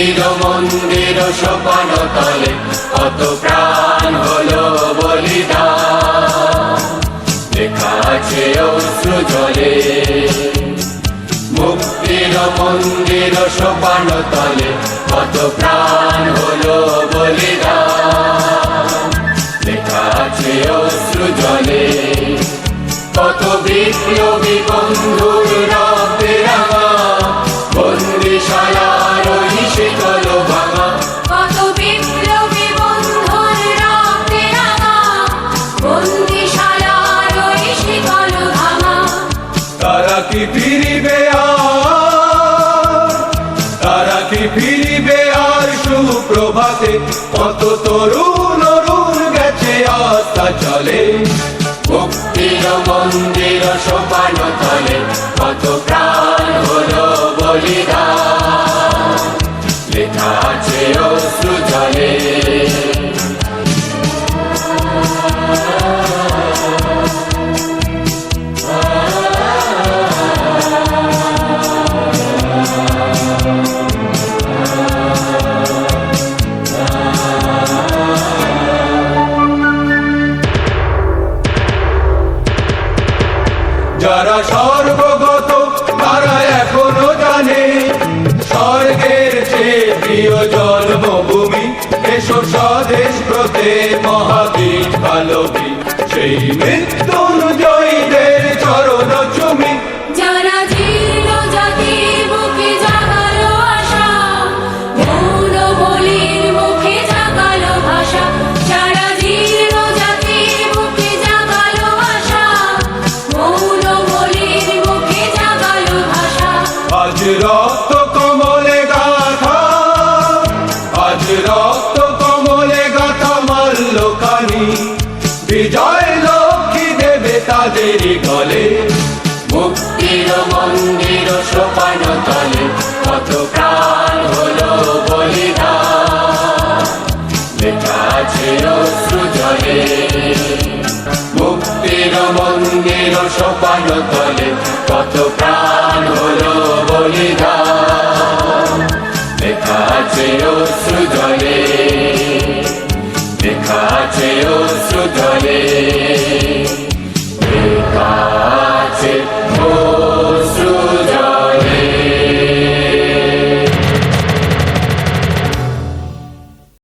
মন্দির মন্দির সপন তলে। কত প্রাণ হলো বলিদান। লেখা আছে অশ্রু জলে। মুক্তির মন্দির সপন তলে। কত প্রাণ হলো বলিদান। লেখা আছে অশ্রু জলে। কত বিপ্লবী বন্ধুর রাতেরা বন্দিশালা ভাঙা। কত বিপ্লবী বন্ধুর রক্তে রাঙা। বন্দিশালার ওই শীতল ভাঙা। তারা কি ফিরিবে আর? তারা কি ফিরিবে আর সুপ্রভাতে? কত তরুণ অরুণ গেছে আস্থা চলে। মুক্তির মন্দির যারা সর্বগত, তারা এখনও জানে, স্বর্গের চেয়ে প্রিয় জন্মভূমি, এসো স্বদেশ প্রতে মহাবীর ভালো সেই মৃত্যুঞ্জয়ীদের বিজয় লক্ষ্মী দেবে তাদের গলে। মুক্তির মন্দির সোপান তলে, কত প্রাণ হলো বলিদান। মুক্তির মন্দির সোপান তলে, কত প্রাণ হলো বলিদান। লেখা আছে